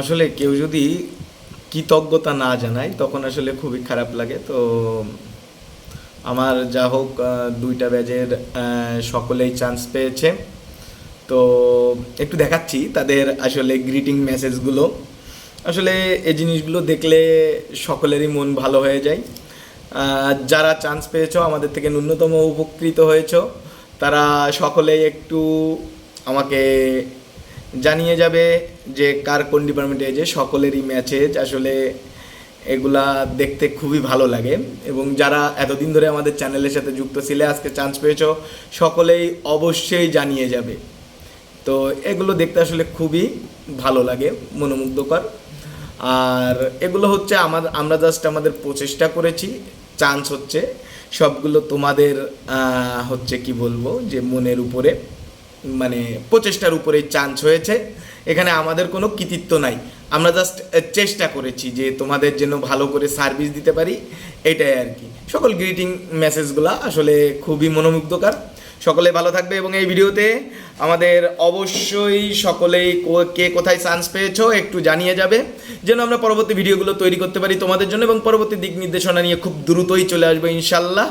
আসলে কেউ যদি কৃতজ্ঞতা না জানায়, তখন আসলে খুবই খারাপ লাগে। তো আমার যা হোক দুইটা ব্যাজের সকলেই চান্স পেয়েছে। তো একটু দেখাচ্ছি তাদের আসলে গ্রিটিং মেসেজগুলো আসলে এই জিনিসগুলো দেখলে সকলেরই মন ভালো হয়ে যায়। যারা চান্স পেয়েছ, আমাদের থেকে ন্যূনতম উপকৃত হয়েছো। তারা সকলেই একটু আমাকে জানিয়ে যাবে যে কার কোন ডিপার্টমেন্টে যে সকলেরই ম্যাচেজ আসলে এগুলা দেখতে খুবই ভালো লাগে। এবং যারা এতদিন ধরে আমাদের চ্যানেলের সাথে যুক্ত ছিলে, আজকে চান্স পেয়েছ, সকলেই অবশ্যই জানিয়ে যাবে। তো এগুলো দেখতে আসলে খুবই ভালো লাগে, মনোমুগ্ধকর। আর এগুলো হচ্ছে আমাদের আমরা জাস্ট আমাদের প্রচেষ্টা করেছি। চান্স হচ্ছে, সবগুলো তোমাদের হচ্ছে কি বলব, যে মনের উপরে। মানে প্রচেষ্টার উপরেই চান্স হয়েছে। এখানে আমাদের কোনো কৃতিত্ব নাই। আমরা জাস্ট চেষ্টা করেছি যে তোমাদের জন্য ভালো করে সার্ভিস দিতে পারি। এটাই আর কি। সকল গ্রিটিং মেসেজগুলো আসলে খুবই মনোমুগ্ধকর। সকলে ভালো থাকবে এবং এই ভিডিওতে আমাদের অবশ্যই সকলেই কে কোথায় চান্স পেয়েছ একটু জানিয়ে যাবে। যেন আমরা পরবর্তী ভিডিওগুলো তৈরি করতে পারি তোমাদের জন্য এবং পরবর্তী দিক নির্দেশনা নিয়ে খুব দ্রুতই চলে আসবে ইনশাল্লাহ